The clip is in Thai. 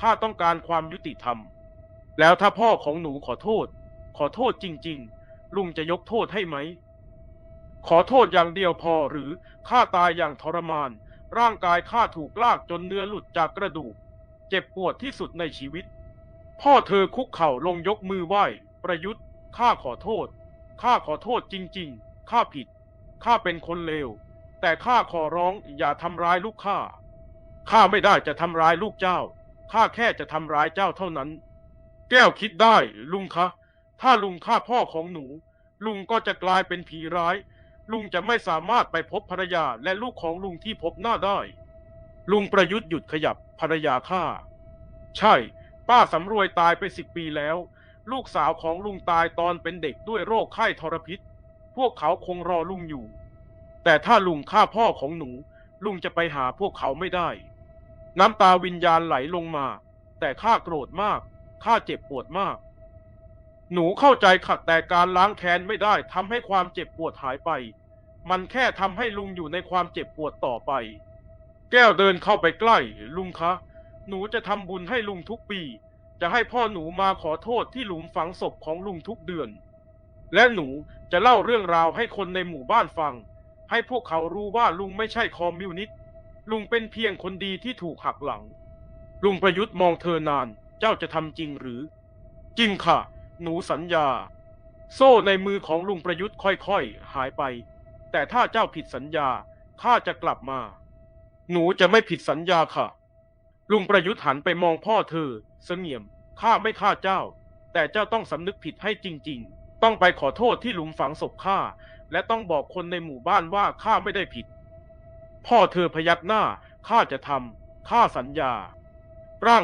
ข้าต้องการความยุติธรรม แล้วถ้าพ่อของหนูขอโทษ ขอโทษจริง ๆ ลุงจะยกโทษให้ไหม ขอโทษอย่างเดียวพอหรือข้าตายอย่างทรมาน ร่างกายข้าถูกลากจนเนื้อหลุดจากกระดูก เจ็บปวดที่สุดในชีวิต พ่อเธอคุกเข่าลงยกมือไหว้ ประยุทธ์ข้าขอโทษ ข้าขอโทษจริง ๆ ข้าผิด ข้าเป็นคนเลว แต่ข้าขอร้องอย่าทำร้ายลูกข้า ข้าไม่ได้จะทำร้ายลูกเจ้า ข้าแค่จะทำร้ายเจ้าเท่านั้น แก้วคิดได้ ลุงคะ ถ้าลุงฆ่าพ่อของหนู ลุงก็จะกลายเป็นผีร้าย ลุงจะไม่สามารถไปพบภรรยาและลูกของลุงที่พบหน้าได้ ลุงประยุทธ์หยุดขยับภรรยาข้าใช่ ป้าสำรวยตายไปสิบปีแล้ว ลูกสาวของลุงตายตอนเป็นเด็กด้วยโรคไข้ทรพิษ พวกเขาคงรอลุงอยู่ แต่ถ้าลุงฆ่าพ่อของหนู ลุงจะไปหาพวกเขาไม่ได้ น้ำตาวิญญาณไหลลงมา แต่ข้าโกรธมากข้าเจ็บปวดมาก หนูเข้าใจขัดแต่การล้างแค้นไม่ได้ทำให้ความเจ็บปวดหายไป มันแค่ทำให้ลุงอยู่ในความเจ็บปวดต่อไป แก้วเดินเข้าไปใกล้ ลุงคะ หนูจะทำบุญให้ลุงทุกปี จะให้พ่อหนูมาขอโทษที่หลุมฝังศพของลุงทุกเดือน และหนูจะเล่าเรื่องราวให้คนในหมู่บ้านฟัง ให้พวกเขารู้ว่าลุงไม่ใช่คอมมิวนิสต์ ลุงเป็นเพียงคนดีที่ถูกหักหลัง ลุงประยุทธ์มองเธอนาน เจ้าจะทำจริงหรือ จริงค่ะ หนูสัญญา โซ่ในมือของลุงประยุทธ์ค่อยๆ หายไป แต่ถ้าเจ้าผิดสัญญา ข้าจะกลับมา หนูจะไม่ผิดสัญญาค่ะ ลุงประยุทธ์หันไปมองพ่อเธอ เสงี่ยม ข้าไม่ฆ่าเจ้า แต่เจ้าต้องสำนึกผิดให้จริง ๆ ต้องไปขอโทษที่หลุมฝังศพข้า และต้องบอกคนในหมู่บ้านว่าข้าไม่ได้ผิด พ่อเธอพยักหน้าข้าจะทำข้าสัญญา ร่าง